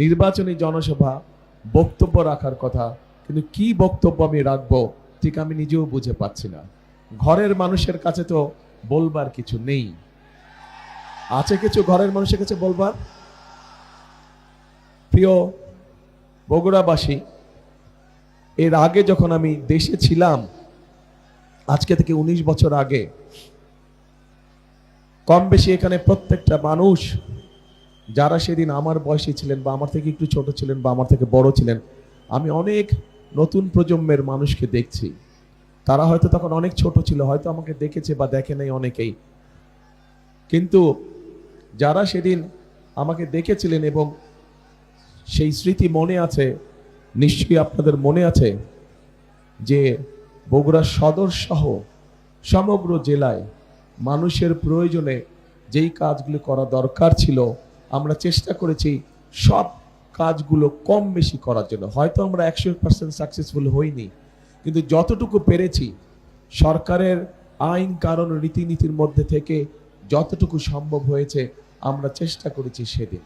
নির্বাচনী জনসভা বক্তব্য রাখার কথা, কিন্তু কি বক্তব্য আমি রাখব ঠিক আমি নিজেও বুঝে পাচ্ছি না। ঘরের মানুষের কাছে তো বলবার কিছু নেই। আছে কিছু ঘরের মানুষের কাছে বলবার? প্রিয় বগুড়াবাসী, এর আগে যখন আমি দেশে ছিলাম, আজকে থেকে ১৯ বছর আগে কম বেশি এখানে প্রত্যেকটা মানুষ যারা সেদিন আমার বয়সী ছিলেন বা আমার থেকে একটু ছোট ছিলেন বা আমার থেকে বড় ছিলেন, আমি অনেক নতুন প্রজন্মের মানুষকে দেখছি। তারা হয়তো তখন অনেক ছোট ছিল, হয়তো আমাকে দেখেছে বা দেখে নাই অনেকেই। কিন্তু যারা সেদিন আমাকে দেখেছিলেন এবং সেই স্মৃতি মনে আছে, নিশ্চয়ই আপনাদের মনে আছে যে বগুড়া সদর সহ সমগ্র জেলায় মানুষের প্রয়োজনে যেই কাজগুলি করা দরকার ছিল আমরা চেষ্টা করেছি সব কাজগুলো কম বেশি করার জন্য। হয়তো আমরা একশো পার্সেন্ট সাকসেসফুল হইনি, কিন্তু যতটুকু পেরেছি, সরকারের আইন, কারণ, রীতিনীতির মধ্যে থেকে যতটুকু সম্ভব হয়েছে, আমরা চেষ্টা করেছি সেদিন।